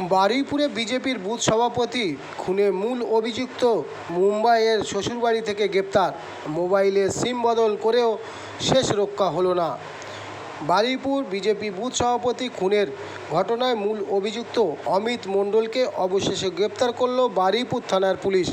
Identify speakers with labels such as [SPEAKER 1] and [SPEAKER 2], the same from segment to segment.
[SPEAKER 1] বারুইপুরে বিজেপির বুথ সভাপতি খুনে মূল অভিযুক্ত মুম্বাইয়ের শ্বশুরবাড়ি থেকে গ্রেপ্তার। মোবাইলে সিম বদল করেও শেষ রক্ষা হলো না। বারুইপুর বিজেপি বুথ সভাপতি খুনের ঘটনায় মূল অভিযুক্ত অমিত মণ্ডলকে অবশেষে গ্রেপ্তার করল বারুইপুর থানার পুলিশ।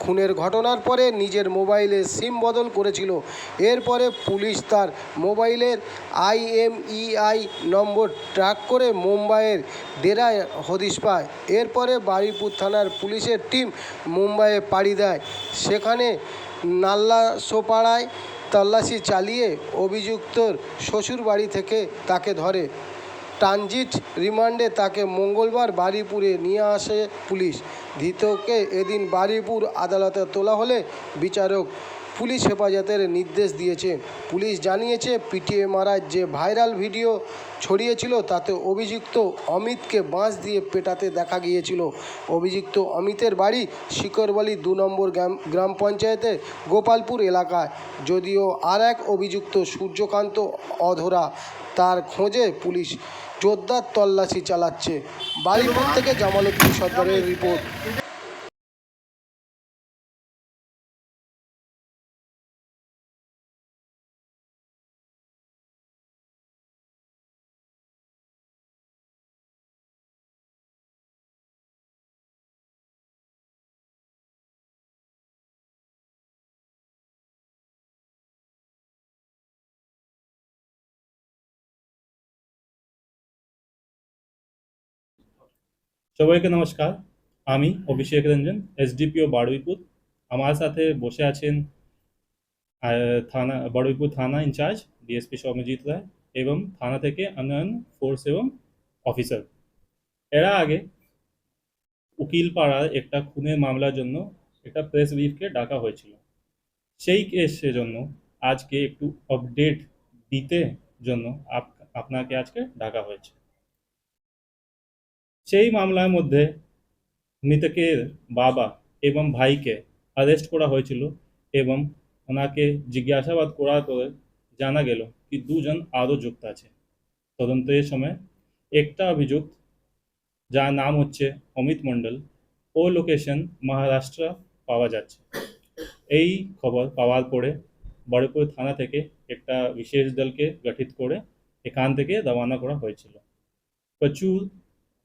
[SPEAKER 1] খুনের ঘটনার পরে নিজের মোবাইলে সিম বদল করেছিল। এরপরে পুলিশ তার মোবাইলের আইএমইআই নম্বর ট্র্যাক করে মুম্বাইয়ের ডেরায় হদিশ পায়। এরপরে বারুইপুর থানার পুলিশের টিম মুম্বাইয়ে পাড়ি দেয়। সেখানে নাল্লা সোপাড়ায় তল্লাশি চালিয়ে অভিযুক্তর শ্বশুর বাড়ি থেকে তাকে ধরে। ট্রানজিট রিমান্ডে তাকে মঙ্গলবার বারুইপুরে নিয়ে আসে পুলিশ। ধৃতকে এদিন বারুইপুর আদালতে তোলা হলে বিচারক পুলিশ হেফাজতের নির্দেশ দিয়েছে। পুলিশ জানিয়েছে পিটিএ মারার যে ভাইরাল ভিডিও ছড়িয়েছিল তাতে অভিযুক্ত অমিতকে বাঁশ দিয়ে পেটাতে দেখা গিয়েছিল। অভিযুক্ত অমিতের বাড়ি শিকরবালি দু নম্বর গ্রাম পঞ্চায়েতের গোপালপুর এলাকায়। যদিও আর এক অভিযুক্ত সূর্যকান্ত অধরা, তার খোঁজে পুলিশ জোরদার তল্লাশি চালাচ্ছে। বাড়িপুর থেকে জামালউদ্দিন সর্দারের রিপোর্ট।
[SPEAKER 2] সবাইকে নমস্কার। আমি অভিষেক রঞ্জন এসডিপিও বারুইপুর। আমার সাথে বসে আছেন থানা, বারুইপুর থানা ইনচার্জ ডিএসপি সৌম্যজিৎ রায় এবং থানা থেকে অন্যান্য ফোর্স এবং অফিসার এরা আগে উকিল পাড়ার একটা খুনের মামলার জন্য একটা প্রেস ব্রিফকে ডাকা হয়েছিল। সেই কেসের জন্য আজকে একটু আপডেট দিতে জন্য আপনাকে আজকে ডাকা হয়েছে। সেই মামলার মধ্যে মৃতকের বাবা এবং ভাইকে অ্যারেস্ট করা হয়েছিল এবং ওনাকে জিজ্ঞাসাবাদ করার পরে জানা গেল কি দুজন আরও যুক্ত আছে। তদন্তের সময় একটা অভিযুক্ত, যার নাম হচ্ছে অমিত মণ্ডল, ও লোকেশন মহারাষ্ট্র পাওয়া যাচ্ছে। এই খবর পাওয়ার পরে বড়পুর থানা থেকে একটা বিশেষ দলকে গঠিত করে এখান থেকে রওনা করা হয়েছিল। প্রচুর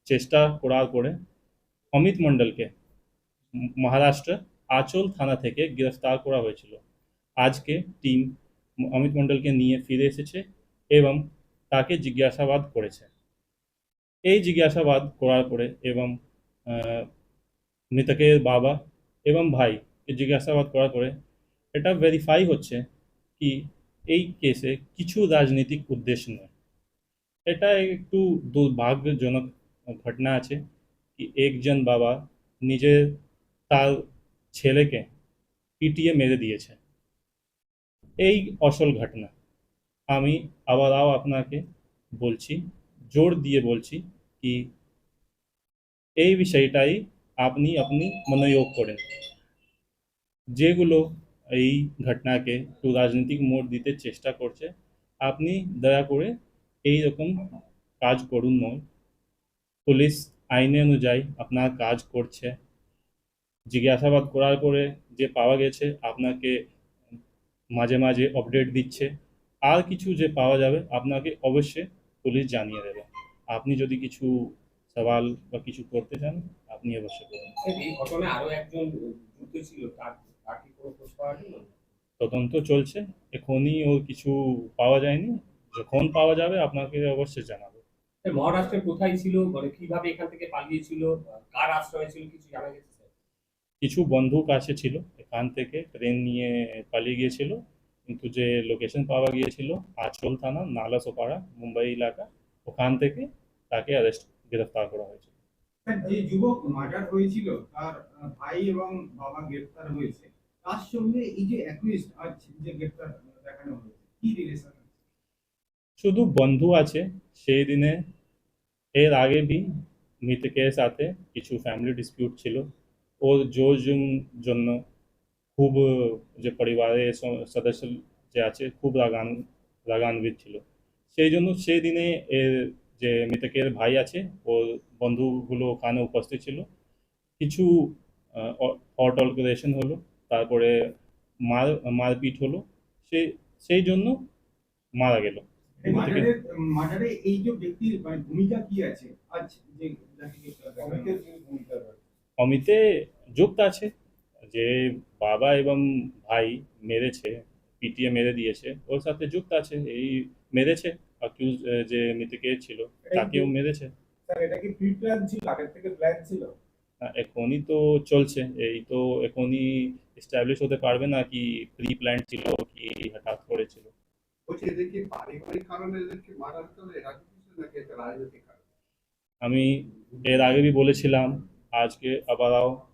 [SPEAKER 2] চেষ্টা করার পরে অমিত মণ্ডলকে মহারাষ্ট্র আচল থানা থেকে গ্রেফতার করা হয়েছিল। আজকে টিম অমিত মণ্ডলকে নিয়ে ফিরে এসেছে এবং তাকে জিজ্ঞাসাবাদ করেছে। এই জিজ্ঞাসাবাদ করার পরে এবং মৃতকের বাবা এবং ভাই জিজ্ঞাসাবাদ করার পরে এটা ভেরিফাই হচ্ছে কি এই কেসে কিছু রাজনৈতিক উদ্দেশ্য নয়। এটা একটু দুর্ভাগ্যজনক ঘটনা আছে কি একজন বাবা নিজের তার ছেলেকে পিটিয়ে মেরে দিয়েছে। এই আসল ঘটনা। আমি আবারও আপনাকে বলছি, জোর দিয়ে বলছি কি এই বিষয়টাই আপনি আপনি মনোযোগ করেন। যেগুলো এই ঘটনাকে একটু রাজনৈতিক মোড় দিতে চেষ্টা করছে, আপনি দয়া করে এই রকম কাজ করুন নয়। পুলিশ আইনে অনুযায়ী আপনার কাজ করছে। জিজ্ঞাসাবাদ করার পরে যে পাওয়া গেছে আপনাকে মাঝে মাঝে আপডেট দিচ্ছে। আর কিছু যে পাওয়া যাবে আপনাকে অবশ্যই পুলিশ জানিয়ে দেবে। আপনি যদি কিছু সওয়াল বা কিছু করতে চান আপনি অবশ্যই করুন।
[SPEAKER 3] এই ঘটনায় আরও একজন যুক্ত ছিল তার তার কি কোনো খোঁজ পাওয়া গেল
[SPEAKER 2] তদন্ত চলছে এখনই ওর কিছু পাওয়া যায়নি। যখন পাওয়া যাবে আপনাকে অবশ্যই জানাব।
[SPEAKER 3] মহারাষ্ট্রে কোথায় ছিল? মানে কীভাবে এখান থেকে পালিয়েছিল? কার আশ্রয় ছিল? কিছু জানা গেছে
[SPEAKER 2] কিছু বন্ধু কাছে ছিল এখান থেকে ট্রেন নিয়ে পালিয়ে গিয়েছিল কিন্তু যে লোকেশন পাওয়া গিয়েছিল আচল থানা নালাসোপাড়া মুম্বাই এলাকা ওখান থেকে তাকে অ্যারেস্ট গ্রেফতার করা হয়েছে।
[SPEAKER 4] স্যার, যে যুবক মার্ডার হয়েছিল তার ভাই এবং বাবা গ্রেপ্তার হয়েছে তার সঙ্গে এই যে অ্যাকুইস্ট আজ যে গ্রেপ্তার দেখানো হয়েছে কি রিলেশন
[SPEAKER 2] শুধু বন্ধু আছে সেই দিনে এর আগে বি মৃতকের সাথে কিছু ফ্যামিলি ডিসপিউট ছিল। ওর জোর জন্য খুব, যে পরিবারের সদস্য যে আছে, খুব রাগান, রাগান্বিত ছিল। সেই জন্য সেই দিনে এর যে মৃতকের ভাই আছে ওর বন্ধুগুলো ওখানে উপস্থিত ছিল। কিছু হট অল্টারেশন হলো, তারপরে মার, মারপিট হলো। সেই সেই জন্য মারা গেল।
[SPEAKER 4] মার্ডারে মার্ডারে এই যে ব্যক্তির মানে ভূমিকা কি আছে? আজ যে?
[SPEAKER 2] অমিতে যুক্ত আছে যে বাবা এবং ভাই মেরেছে পিটিয়ে মেরে দিয়েছে ওর সাথে যুক্ত আছে এই মেরেছে অ্যাকিউজ যে মৃতকে ছিল তাকেও মেরেছে।
[SPEAKER 5] স্যার এটা কি প্রি প্ল্যান ছিল? আগের থেকে প্ল্যান ছিল?
[SPEAKER 2] এখনই তো চলছে এই তো এখনই এস্টাবলিশ হতে পারবে না কি প্রি প্ল্যান ছিল কি হঠাৎ আমি এর আগে भी বলেছিলাম আজকে আবারও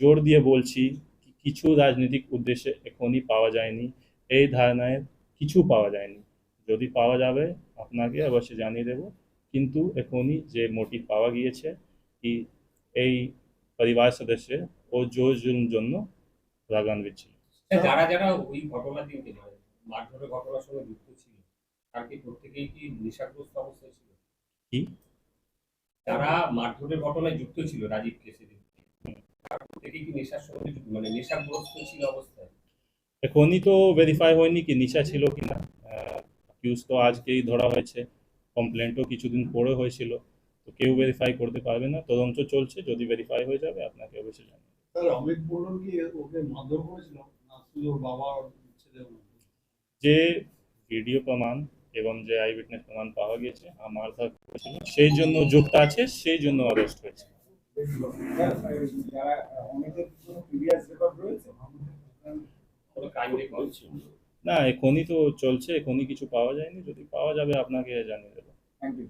[SPEAKER 2] জোর দিয়ে বলছি কিছু রাজনৈতিক উদ্দেশ্যে এখনই পাওয়া যায়নি। এই ধারণায় কিছু পাওয়া যায়নি। যদি পাওয়া যাবে আপনাকে অবশ্যই জানিয়ে দেব। কিন্তু এখনই যে মোটিভ পাওয়া গিয়েছে কি এই পরিবার সদস্য ও জোর জন্য রাগান্বিত ছিল।
[SPEAKER 3] যারা যারা ওই দিনকে মানে মারধরের ঘটনার সঙ্গে যুক্ত ছিল। তার কি প্রত্যেকেই কি নেশাগ্রস্ত অবস্থায় ছিল?
[SPEAKER 2] কি?
[SPEAKER 3] যারা মারধরের ঘটনায় যুক্ত ছিল রাজীব কেসে তারা প্রত্যেকেই কি নেশার সঙ্গে মানে নেশাগ্রস্ত ছিল অবস্থায়?
[SPEAKER 2] এখনই তো ভেরিফাই হয়নি কি নিশা ছিল কি না। অ্যাকিউজ তো আজকেই ধরা হয়েছে। কমপ্লেন্টও কিছুদিন পরে হয়েছিল। তো কেউ ভেরিফাই করতে পারবে না। তদন্ত চলছে। যদি ভেরিফাই হয়ে যাবে আপনাকে অবশ্যই জানাব
[SPEAKER 5] স্যার অমিত বললেন কি ওকে মারধর করেছিল? না শুধু বাবা ছেলে
[SPEAKER 2] যে ভিডিও প্রমাণ এবং যে আই উইটনেস প্রমাণ পাওয়া গেছে আমার সেই জন্য যুক্ত আছে, সেই জন্য অ্যারেস্ট হয়েছে। না এখনই তো চলছে এখনই কিছু পাওয়া যায়নি, যদি পাওয়া যাবে আপনাকে জানিয়ে দেবো।
[SPEAKER 5] Thank you